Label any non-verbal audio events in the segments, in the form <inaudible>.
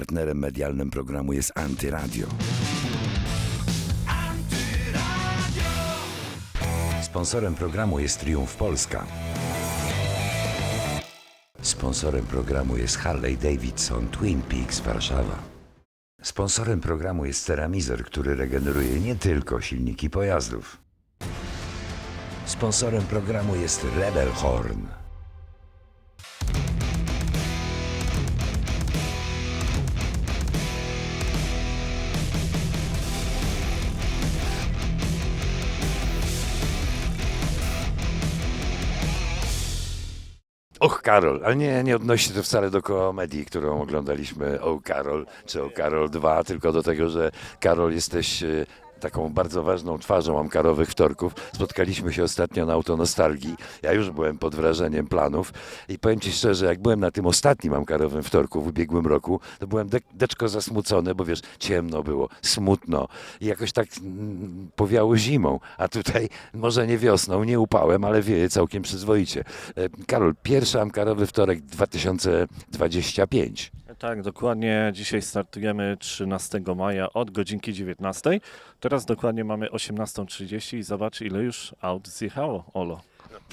Partnerem medialnym programu jest Antyradio. Sponsorem programu jest Triumf Polska. Sponsorem programu jest Harley Davidson Twin Peaks Warszawa. Sponsorem programu jest Ceramizer, który regeneruje nie tylko silniki pojazdów. Sponsorem programu jest Rebel Horn. Och, Karol, ale nie, nie odnosi się to wcale do komedii, którą oglądaliśmy. O Karol, czy O Karol 2, tylko do tego, że Karol jesteś e, taką bardzo ważną twarzą Amkarowych Wtorków. Spotkaliśmy się ostatnio na Autonostalgii. Ja już byłem pod wrażeniem planów i powiem Ci szczerze, jak byłem na tym ostatnim Amkarowym Wtorku w ubiegłym roku, to byłem de deczko zasmucony, bo wiesz, ciemno było, smutno i jakoś tak mm, powiało zimą, a tutaj może nie wiosną, nie upałem, ale wieje całkiem przyzwoicie. E, Karol, pierwszy Amkarowy Wtorek 2025. Tak, dokładnie. Dzisiaj startujemy 13 maja od godzinki 19. Teraz dokładnie mamy 18.30 i zobacz ile już aut zjechało, Olo.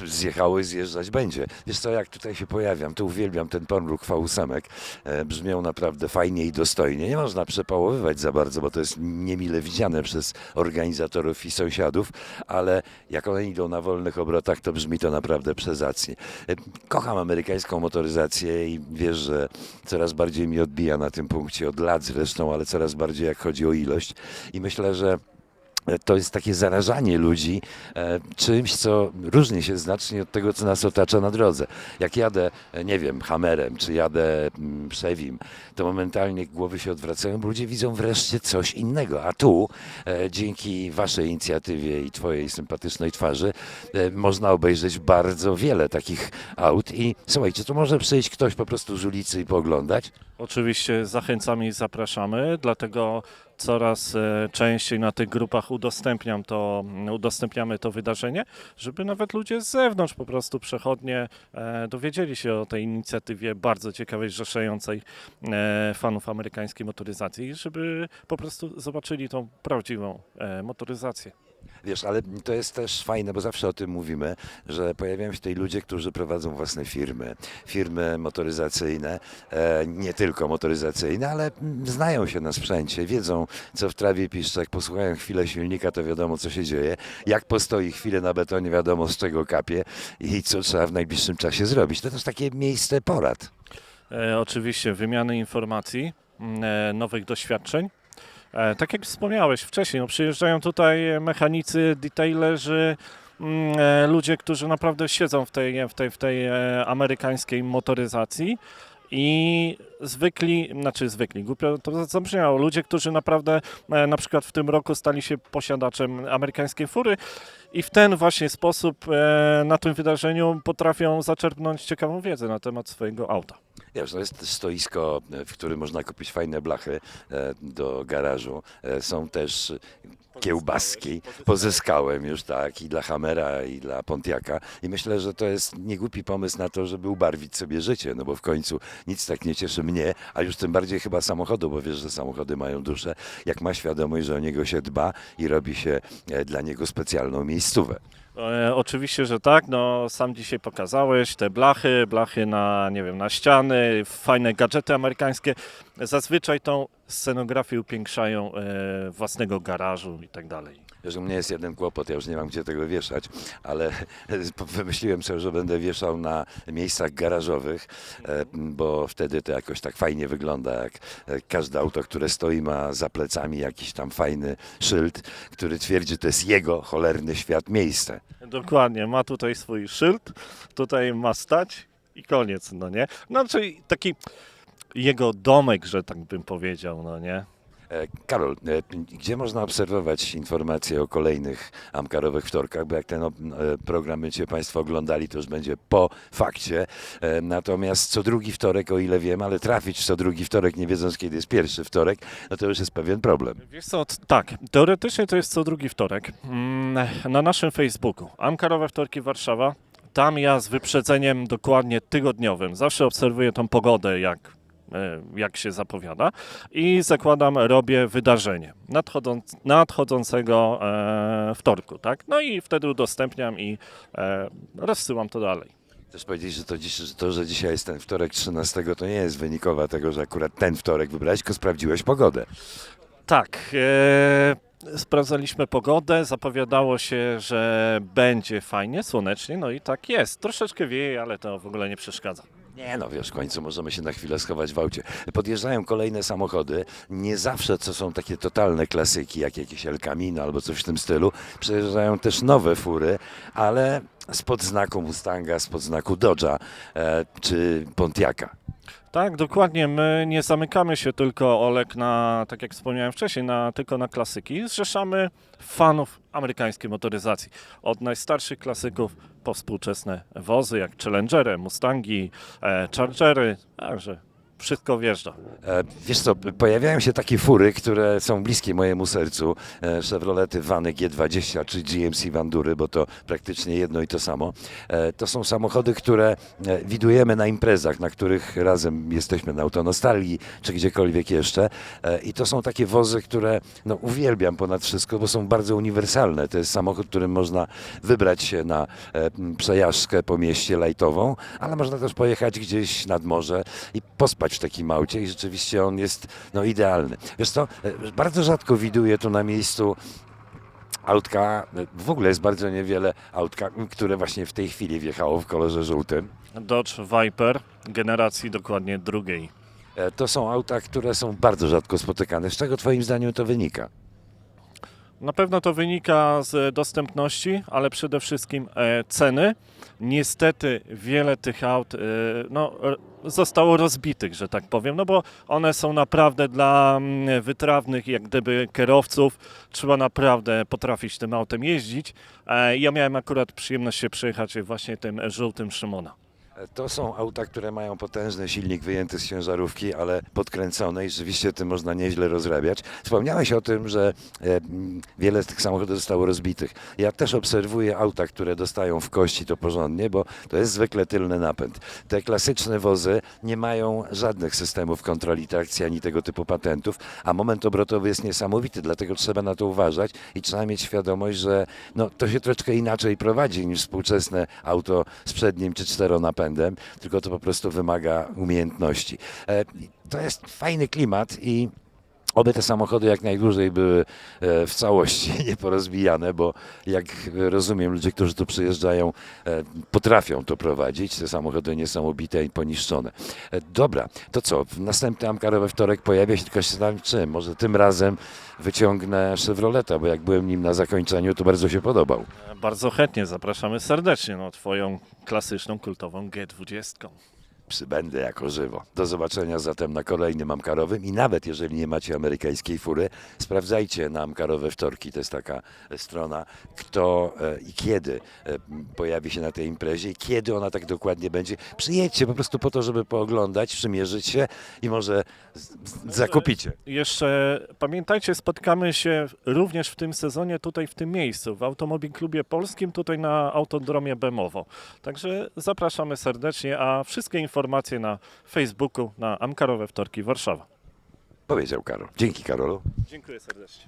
zjechało i zjeżdżać będzie. Wiesz co, jak tutaj się pojawiam, to uwielbiam ten pomruk V8. E, brzmią naprawdę fajnie i dostojnie. Nie można przepałowywać za bardzo, bo to jest niemile widziane przez organizatorów i sąsiadów, ale jak one idą na wolnych obrotach, to brzmi to naprawdę przezacnie. E, kocham amerykańską motoryzację i wiesz, że coraz bardziej mi odbija na tym punkcie, od lat zresztą, ale coraz bardziej jak chodzi o ilość. I myślę, że to jest takie zarażanie ludzi e, czymś, co różni się znacznie od tego, co nas otacza na drodze. Jak jadę, e, nie wiem, Hammerem, czy jadę mm, Chevim, to momentalnie głowy się odwracają, bo ludzie widzą wreszcie coś innego. A tu, e, dzięki Waszej inicjatywie i Twojej sympatycznej twarzy, można obejrzeć bardzo wiele takich aut. I słuchajcie, to może przyjść ktoś po prostu z ulicy i pooglądać. Oczywiście zachęcamy i zapraszamy, dlatego coraz e, częściej na tych grupach udostępniam to, udostępniamy to wydarzenie, żeby nawet ludzie z zewnątrz po prostu przechodnie e, dowiedzieli się o tej inicjatywie bardzo ciekawej, zrzeszającej e, fanów amerykańskiej motoryzacji, żeby po prostu zobaczyli tą prawdziwą motoryzację. Wiesz, ale to jest też fajne, bo zawsze o tym mówimy, że pojawiają się tutaj ludzie, którzy prowadzą własne firmy, firmy motoryzacyjne, e, nie tylko motoryzacyjne, ale mm, znają się na sprzęcie, wiedzą, co w trawie piszcze, jak posłuchają chwilę silnika, to wiadomo, co się dzieje, jak postoi chwilę na betonie, wiadomo, z czego kapie i co trzeba w najbliższym czasie zrobić. To też takie miejsce porad. E, oczywiście wymiany informacji, m, e, nowych doświadczeń. E, tak jak wspomniałeś wcześniej, no przyjeżdżają tutaj mechanicy, detailerzy, m, e, ludzie, którzy naprawdę siedzą w tej, w tej, w tej e, amerykańskiej motoryzacji. I zwykli, znaczy zwykli, głupio to zabrzmiało, ludzie, którzy naprawdę e, na przykład w tym roku stali się posiadaczem amerykańskiej fury i w ten właśnie sposób e, na tym wydarzeniu potrafią zaczerpnąć ciekawą wiedzę na temat swojego auta. Wiesz, to jest stoisko, e, w którym można kupić fajne blachy e, do garażu. E, Są też kiełbaski. Pozyskałem już tak i dla Hammera, i dla Pontiaka. I myślę, że to jest niegłupi pomysł na to, żeby ubarwić sobie życie, no bo w końcu nic tak nie cieszy mnie, a już tym bardziej chyba samochodu, bo wiesz, że samochody mają duszę, jak ma świadomość, że o niego się dba i robi się dla niego specjalną miejscówę. E, oczywiście, że tak. No, sam dzisiaj pokazałeś te blachy, blachy na, nie wiem, na ściany, fajne gadżety amerykańskie. Zazwyczaj tą scenografię upiększają e, własnego garażu i tak dalej. Wiesz, u mnie jest jeden kłopot, ja już nie mam gdzie tego wieszać, ale <laughs> wymyśliłem sobie, że będę wieszał na miejscach garażowych, e, bo wtedy to jakoś tak fajnie wygląda, jak e, każde auto, które stoi ma za plecami jakiś tam fajny szyld, który twierdzi, że to jest jego cholerny świat miejsce. Dokładnie, ma tutaj swój szyld, tutaj ma stać i koniec, no nie? No, czyli taki jego domek, że tak bym powiedział, no nie? E, Karol, e, gdzie można obserwować informacje o kolejnych Amkarowych wtorkach? Bo jak ten e, program będziecie Państwo oglądali, to już będzie po fakcie. Natomiast co drugi wtorek, o ile wiem, ale trafić co drugi wtorek, nie wiedząc kiedy jest pierwszy wtorek, no to już jest pewien problem. Wiesz co, tak, teoretycznie to jest co drugi wtorek. Mm, Na naszym Facebooku, Amkarowe Wtorki Warszawa, tam ja z wyprzedzeniem dokładnie tygodniowym zawsze obserwuję tą pogodę, jak jak się zapowiada. I zakładam, robię wydarzenie nadchodząc, nadchodzącego e, wtorku, tak? No i wtedy udostępniam i e, rozsyłam to dalej. Chcesz powiedzieć, że to, dziś, że to, że dzisiaj jest ten wtorek 13, to nie jest wynikowa tego, że akurat ten wtorek wybrałeś, tylko sprawdziłeś pogodę. Tak. E, sprawdzaliśmy pogodę, zapowiadało się, że będzie fajnie, słonecznie, no i tak jest. Troszeczkę wieje, ale to w ogóle nie przeszkadza. Nie no, wiesz, w końcu możemy się na chwilę schować w aucie. Podjeżdżają kolejne samochody, nie zawsze to są takie totalne klasyki, jak jakieś El Camino albo coś w tym stylu. Przejeżdżają też nowe fury, ale spod znaku Mustanga, spod znaku Dodge'a e, czy Pontiaca. Tak, dokładnie. My nie zamykamy się tylko, Olek, na, tak jak wspomniałem wcześniej, na, tylko na klasyki. Zrzeszamy fanów amerykańskiej motoryzacji. Od najstarszych klasyków po współczesne wozy, jak Challengery, Mustangi, e, Chargery, także wszystko wjeżdża. E, Wiesz co, pojawiają się takie fury, które są bliskie mojemu sercu. E, Chevrolety Vany G20 czy GMC Wandury, bo to praktycznie jedno i to samo. E, To są samochody, które widujemy na imprezach, na których razem jesteśmy na Autonostalgii czy gdziekolwiek jeszcze. I to są takie wozy, które no, uwielbiam ponad wszystko, bo są bardzo uniwersalne. To jest samochód, którym można wybrać się na przejażdżkę po mieście lajtową, ale można też pojechać gdzieś nad morze i pospać w takim aucie i rzeczywiście on jest no, idealny. Wiesz co, e, bardzo rzadko widuję tu na miejscu autka, e, w ogóle jest bardzo niewiele autka, które właśnie w tej chwili wjechało w kolorze żółtym. Dodge Viper generacji dokładnie drugiej. E, To są auta, które są bardzo rzadko spotykane. Z czego twoim zdaniem to wynika? Na pewno to wynika z dostępności, ale przede wszystkim ceny. Niestety wiele tych aut no, zostało rozbitych, że tak powiem, no bo one są naprawdę dla mm, wytrawnych jak gdyby kierowców. Trzeba naprawdę potrafić tym autem jeździć. E, ja miałem akurat przyjemność się przejechać właśnie tym żółtym Szymona. To są auta, które mają potężny silnik wyjęty z ciężarówki, ale podkręcony i rzeczywiście tym można nieźle rozrabiać. Wspomniałeś o tym, że e, wiele z tych samochodów zostało rozbitych. Ja też obserwuję auta, które dostają w kości to porządnie, bo to jest zwykle tylny napęd. Te klasyczne wozy nie mają żadnych systemów kontroli trakcji ani tego typu patentów, a moment obrotowy jest niesamowity, dlatego trzeba na to uważać i trzeba mieć świadomość, że no, to się troszeczkę inaczej prowadzi niż współczesne auto z przednim czy czteronapędem, tylko to po prostu wymaga umiejętności. E, To jest fajny klimat i Oby te samochody jak najdłużej były e, w całości <laughs> nieporozbijane, bo jak rozumiem, ludzie, którzy tu przyjeżdżają, e, potrafią to prowadzić. Te samochody nie są obite i poniszczone. Dobra, to co? Następny Amkaro we wtorek pojawia się, tylko się zastanawiam czym. Może tym razem wyciągnę Chevroleta, bo jak byłem nim na zakończeniu, to bardzo się podobał. Bardzo chętnie zapraszamy serdecznie, no twoją klasyczną, kultową G20. Przybędę jako żywo. Do zobaczenia zatem na kolejnym Amkarowym i nawet jeżeli nie macie amerykańskiej fury, sprawdzajcie na Amkarowe Wtorki, to jest taka e, strona, kto e, i kiedy e, pojawi się na tej imprezie i kiedy ona tak dokładnie będzie. Przyjedźcie po prostu po to, żeby pooglądać, przymierzyć się i może zakupicie. Jeszcze pamiętajcie, spotkamy się również w tym sezonie tutaj w tym miejscu, w Automobil Klubie Polskim, tutaj na Autodromie Bemowo. Także zapraszamy serdecznie, a wszystkie informacje na Facebooku na Amkarowe Wtorki Warszawa. Powiedział Karol. Dzięki Karolu. Dziękuję serdecznie.